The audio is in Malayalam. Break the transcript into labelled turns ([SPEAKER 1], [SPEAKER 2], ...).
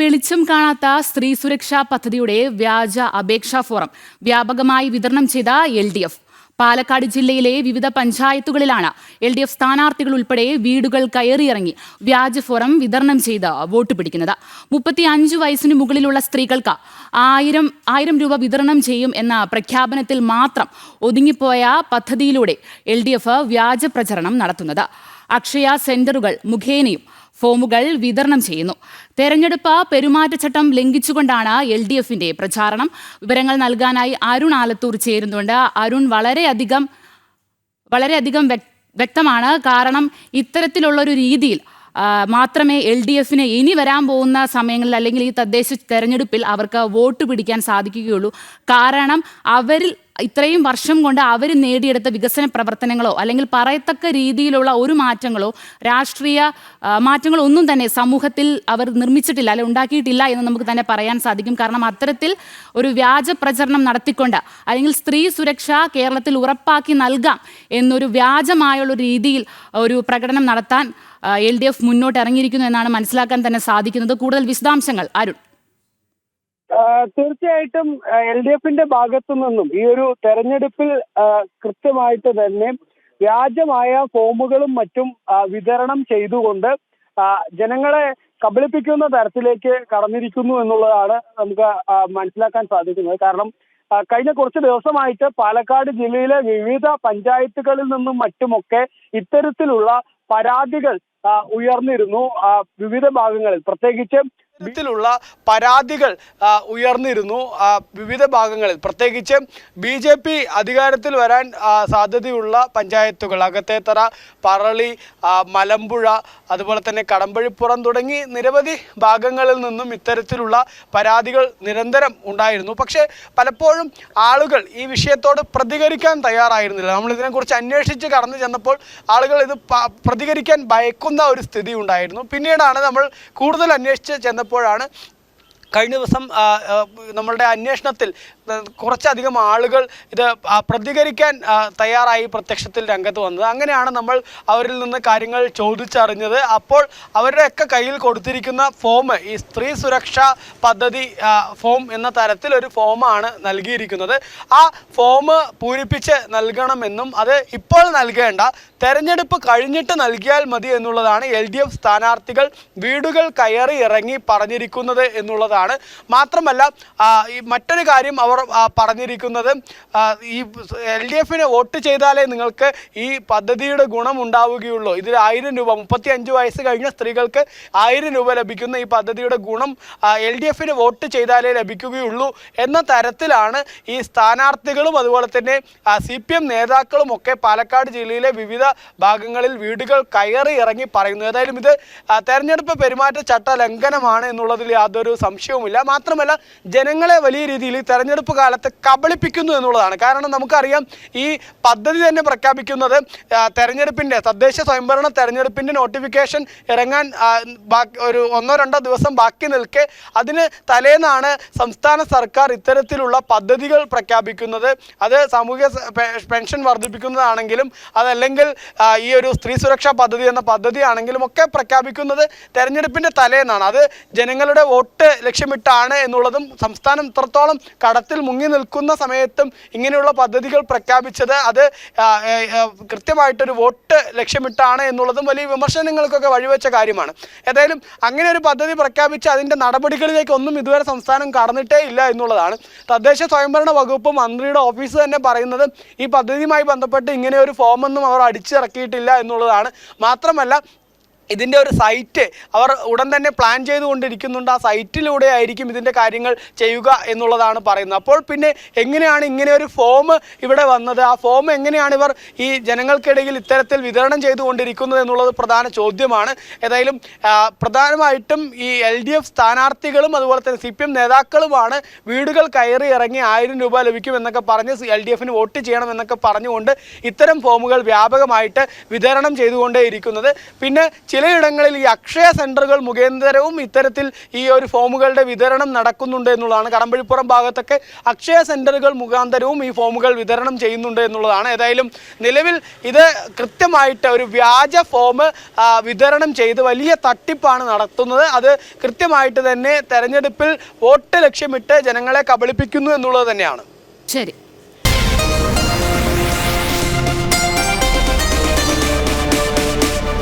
[SPEAKER 1] വെളിച്ചം കാണാത്ത സ്ത്രീ സുരക്ഷാ പദ്ധതിയുടെ വ്യാജ അപേക്ഷാ ഫോറം വ്യാപകമായി വിതരണം ചെയ്ത എൽ ഡി എഫ്. പാലക്കാട് ജില്ലയിലെ വിവിധ പഞ്ചായത്തുകളിലാണ് എൽ ഡി എഫ് സ്ഥാനാർത്ഥികൾ ഉൾപ്പെടെ വീടുകൾ കയറിയിറങ്ങി വ്യാജ ഫോറം വിതരണം ചെയ്ത് വോട്ട് പിടിക്കുന്നത്. മുപ്പത്തി അഞ്ച് വയസ്സിന് മുകളിലുള്ള സ്ത്രീകൾക്ക് ആയിരം ആയിരം രൂപ വിതരണം ചെയ്യും എന്ന പ്രഖ്യാപനത്തിൽ മാത്രം ഒതുങ്ങിപ്പോയ പദ്ധതിയിലൂടെ എൽ ഡി എഫ് വ്യാജ പ്രചരണം നടത്തുന്നത്. അക്ഷയ സെന്ററുകൾ മുഖേനയും ഫോമുകൾ വിതരണം ചെയ്യുന്നു. തെരഞ്ഞെടുപ്പ് പെരുമാറ്റച്ചട്ടം ലംഘിച്ചുകൊണ്ടാണ് എൽ ഡി എഫിന്റെ പ്രചാരണം. വിവരങ്ങൾ നൽകാനായി അരുൺ ആലത്തൂർ ചേരുന്നുണ്ട്. അരുൺ വളരെയധികം വളരെയധികം വ്യക്- വ്യക്തമാണ്. കാരണം ഇത്തരത്തിലുള്ളൊരു രീതിയിൽ മാത്രമേ എൽ ഡി എഫിന് ഇനി വരാൻ പോകുന്ന സമയങ്ങളിൽ അല്ലെങ്കിൽ ഈ തദ്ദേശ തെരഞ്ഞെടുപ്പിൽ അവർക്ക് വോട്ട് പിടിക്കാൻ സാധിക്കുകയുള്ളൂ. കാരണം അവരിൽ ഇത്രയും വർഷം കൊണ്ട് അവർ നേടിയെടുത്ത വികസന പ്രവർത്തനങ്ങളോ അല്ലെങ്കിൽ പറയത്തക്ക രീതിയിലുള്ള ഒരു മാറ്റങ്ങളോ രാഷ്ട്രീയ മാറ്റങ്ങളോ ഒന്നും തന്നെ സമൂഹത്തിൽ അവർ നിർമ്മിച്ചിട്ടില്ല അല്ലെങ്കിൽ ഉണ്ടാക്കിയിട്ടില്ല എന്ന് നമുക്ക് തന്നെ പറയാൻ സാധിക്കും. കാരണം അത്തരത്തിൽ ഒരു വ്യാജ പ്രചരണം നടത്തിക്കൊണ്ട് അല്ലെങ്കിൽ സ്ത്രീ സുരക്ഷ കേരളത്തിൽ ഉറപ്പാക്കി നൽകാം എന്നൊരു വ്യാജമായുള്ള രീതിയിൽ ഒരു പ്രകടനം നടത്താൻ എൽ ഡി എഫ് മുന്നോട്ട് ഇറങ്ങിയിരിക്കുന്നു എന്നാണ് മനസ്സിലാക്കാൻ തന്നെ സാധിക്കുന്നത്. കൂടുതൽ വിശദാംശങ്ങൾ അരുൺ.
[SPEAKER 2] തീർച്ചയായിട്ടും എൽ ഡി എഫിന്റെ ഭാഗത്തു നിന്നും ഈ ഒരു തെരഞ്ഞെടുപ്പിൽ കൃത്യമായിട്ട് തന്നെ വ്യാജമായ ഫോമുകളും മറ്റും വിതരണം ചെയ്തുകൊണ്ട് ജനങ്ങളെ കബളിപ്പിക്കുന്ന തരത്തിലേക്ക് കടന്നിരിക്കുന്നു എന്നുള്ളതാണ് നമുക്ക് മനസ്സിലാക്കാൻ സാധിക്കുന്നത്. കാരണം കഴിഞ്ഞ കുറച്ച് ദിവസമായിട്ട് പാലക്കാട് ജില്ലയിലെ വിവിധ പഞ്ചായത്തുകളിൽ നിന്നും മറ്റുമൊക്കെ ഇത്തരത്തിലുള്ള പരാതികൾ ഉയർന്നിരുന്നു. വിവിധ ഭാഗങ്ങളിൽ. പ്രത്യേകിച്ച്
[SPEAKER 3] ഇത്തരത്തിലുള്ള പരാതികൾ ഉയർന്നിരുന്നു. വിവിധ ഭാഗങ്ങളിൽ. പ്രത്യേകിച്ച് ബി ജെ പി അധികാരത്തിൽ വരാൻ സാധ്യതയുള്ള പഞ്ചായത്തുകൾ അകത്തേത്തറ പറളി മലമ്പുഴ അതുപോലെ തന്നെ കടമ്പഴിപ്പുറം തുടങ്ങി നിരവധി ഭാഗങ്ങളിൽ നിന്നും ഇത്തരത്തിലുള്ള പരാതികൾ നിരന്തരം ഉണ്ടായിരുന്നു. പക്ഷേ പലപ്പോഴും ആളുകൾ ഈ വിഷയത്തോട് പ്രതികരിക്കാൻ തയ്യാറായിരുന്നില്ല. നമ്മൾ ഇതിനെക്കുറിച്ച് അന്വേഷിച്ച് കടന്നു ചെന്നപ്പോൾ ആളുകൾ ഇത് പ്രതികരിക്കാൻ ഭയക്കുന്ന ഒരു സ്ഥിതി ഉണ്ടായിരുന്നു. പിന്നീടാണ് നമ്മൾ കൂടുതൽ അന്വേഷിച്ച് ചെന്നപ്പോഴാണ് കഴിഞ്ഞ ദിവസം നമ്മളുടെ അന്വേഷണത്തിൽ കുറച്ചധികം ആളുകൾ ഇത് പ്രതികരിക്കാൻ തയ്യാറായി പ്രത്യക്ഷത്തിൽ രംഗത്ത് വന്നത്. അങ്ങനെയാണ് നമ്മൾ അവരിൽ നിന്ന് കാര്യങ്ങൾ ചോദിച്ചറിഞ്ഞത്. അപ്പോൾ അവരുടെയൊക്കെ കയ്യിൽ കൊടുത്തിരിക്കുന്ന ഫോം ഈ സ്ത്രീ സുരക്ഷാ പദ്ധതി ഫോം എന്ന തരത്തിൽ ഒരു ഫോമാണ് നൽകിയിരിക്കുന്നത്. ആ ഫോം പൂരിപ്പിച്ച് നൽകണമെന്നും അത് ഇപ്പോൾ നൽകേണ്ട. തെരഞ്ഞെടുപ്പ് കഴിഞ്ഞിട്ട് നൽകിയാൽ മതി എന്നുള്ളതാണ് എൽ ഡി എഫ് സ്ഥാനാർത്ഥികൾ വീടുകൾ കയറി ഇറങ്ങി പറഞ്ഞിരിക്കുന്നത് എന്നുള്ളതാണ് മാത്രമല്ല ഈ മറ്റൊരു കാര്യം അവർ പറഞ്ഞിരിക്കുന്നത് ഈ എൽ ഡി എഫിന് വോട്ട് ചെയ്താലേ നിങ്ങൾക്ക് ഈ പദ്ധതിയുടെ ഗുണം ഉണ്ടാവുകയുള്ളൂ. ഇതിൽ ആയിരം രൂപ മുപ്പത്തി അഞ്ച് വയസ്സ് കഴിഞ്ഞ സ്ത്രീകൾക്ക് ആയിരം രൂപ ലഭിക്കുന്ന ഈ പദ്ധതിയുടെ ഗുണം എൽ ഡി എഫിന് വോട്ട് ചെയ്താലേ ലഭിക്കുകയുള്ളൂ എന്ന തരത്തിലാണ് ഈ സ്ഥാനാർത്ഥികളും അതുപോലെ തന്നെ സി പി എം നേതാക്കളും ഒക്കെ പാലക്കാട് ജില്ലയിലെ വിവിധ ഭാഗങ്ങളിൽ വീടുകൾ കയറി ഇറങ്ങി പറയുന്നു ഏതായാലും ഇത് തെരഞ്ഞെടുപ്പ് പെരുമാറ്റച്ചട്ട ലംഘനമാണ് എന്നുള്ളതിൽ യാതൊരു സംശയവുമില്ല മാത്രമല്ല ജനങ്ങളെ വലിയ രീതിയിൽ തെരഞ്ഞെടുപ്പ് കാലത്ത് കബളിപ്പിക്കുന്നു എന്നുള്ളതാണ്. കാരണം നമുക്കറിയാം ഈ പദ്ധതി തന്നെ പ്രഖ്യാപിക്കുന്നത് തെരഞ്ഞെടുപ്പിന്റെ തദ്ദേശ സ്വയംഭരണ തെരഞ്ഞെടുപ്പിന്റെ നോട്ടിഫിക്കേഷൻ ഇറങ്ങാൻ ഒരു ഒന്നോ രണ്ടോ ദിവസം ബാക്കി നിൽക്കെ അതിന് തലേന്നാണ് സംസ്ഥാന സർക്കാർ ഇത്തരത്തിലുള്ള പദ്ധതികൾ പ്രഖ്യാപിക്കുന്നത്. അത് സാമൂഹിക പെൻഷൻ വർദ്ധിപ്പിക്കുന്നതാണെങ്കിലും അതല്ലെങ്കിൽ ഈ ഒരു സ്ത്രീ സുരക്ഷാ പദ്ധതി എന്ന പദ്ധതിയാണെങ്കിലും ഒക്കെ പ്രഖ്യാപിക്കുന്നത് തെരഞ്ഞെടുപ്പിന്റെ തലേന്നാണ്. അത് ജനങ്ങളുടെ വോട്ട് ലക്ഷ്യമിട്ടാണ് എന്നുള്ളതും സംസ്ഥാനം ഇത്രത്തോളം കടത്തിൽ മുങ്ങി നിൽക്കുന്ന സമയത്തും ഇങ്ങനെയുള്ള പദ്ധതികൾ പ്രഖ്യാപിച്ചത്. അത് കൃത്യമായിട്ടൊരു വോട്ട് ലക്ഷ്യമിട്ടാണ് എന്നുള്ളതും വലിയ വിമർശനങ്ങൾക്കൊക്കെ വഴിവെച്ച കാര്യമാണ്. ഏതായാലും അങ്ങനെ ഒരു പദ്ധതി പ്രഖ്യാപിച്ച് അതിന്റെ നടപടികളിലേക്ക് ഒന്നും ഇതുവരെ സംസ്ഥാനം കടന്നിട്ടേ ഇല്ല എന്നുള്ളതാണ്. തദ്ദേശ സ്വയംഭരണ വകുപ്പ് മന്ത്രിയുടെ ഓഫീസ് തന്നെ പറയുന്നത് ഈ പദ്ധതിയുമായി ബന്ധപ്പെട്ട് ഇങ്ങനെ ഒരു ഫോമൊന്നും അവർ അടിച്ചിറക്കിയിട്ടില്ല എന്നുള്ളതാണ്. മാത്രമല്ല ഇതിന്റെ ഒരു സൈറ്റ് അവർ ഉടൻ തന്നെ പ്ലാൻ ചെയ്തുകൊണ്ടിരിക്കുന്നുണ്ട്. ആ സൈറ്റിലൂടെ ആയിരിക്കും ഇതിന്റെ കാര്യങ്ങൾ ചെയ്യുക എന്നുള്ളതാണ് പറയുന്നത്. അപ്പോൾ പിന്നെ എങ്ങനെയാണ് ഇങ്ങനെ ഒരു ഫോം ഇവിടെ വന്നത്? ആ ഫോം എങ്ങനെയാണ് ഇവർ ഈ ജനങ്ങൾക്കിടയിൽ ഇത്തരത്തിൽ വിതരണം ചെയ്തുകൊണ്ടിരിക്കുന്നത് എന്നുള്ളത് പ്രധാന ചോദ്യമാണ്. ഏതായാലും പ്രധാനമായിട്ടും ഈ എൽ ഡി എഫ് സ്ഥാനാർത്ഥികളും അതുപോലെ തന്നെ സി പി എം നേതാക്കളുമാണ് വീടുകൾ കയറി ഇറങ്ങി ആയിരം രൂപ ലഭിക്കും എന്നൊക്കെ പറഞ്ഞ് എൽ ഡി എഫിന് വോട്ട് ചെയ്യണം എന്നൊക്കെ പറഞ്ഞുകൊണ്ട് ഇത്തരം ഫോമുകൾ വ്യാപകമായിട്ട് വിതരണം ചെയ്തുകൊണ്ടേയിരിക്കുന്നത്. പിന്നെ ചിലയിടങ്ങളിൽ ഈ അക്ഷയ സെന്ററുകൾ മുഖേന്തരവും ഇത്തരത്തിൽ ഈ ഒരു ഫോമുകളുടെ വിതരണം നടക്കുന്നുണ്ട് എന്നുള്ളതാണ്. കടമ്പഴിപ്പുറം ഭാഗത്തൊക്കെ അക്ഷയ സെന്ററുകൾ മുഖാന്തരവും ഈ ഫോമുകൾ വിതരണം ചെയ്യുന്നുണ്ട് എന്നുള്ളതാണ്. ഏതായാലും നിലവിൽ ഇത് കൃത്യമായിട്ട് ഒരു വ്യാജ ഫോം വിതരണം ചെയ്ത് വലിയ തട്ടിപ്പാണ് നടത്തുന്നത്. അത് കൃത്യമായിട്ട് തന്നെ തെരഞ്ഞെടുപ്പിൽ വോട്ട് ലക്ഷ്യമിട്ട് ജനങ്ങളെ കബളിപ്പിക്കുന്നു എന്നുള്ളത് തന്നെയാണ്.
[SPEAKER 1] ശരി.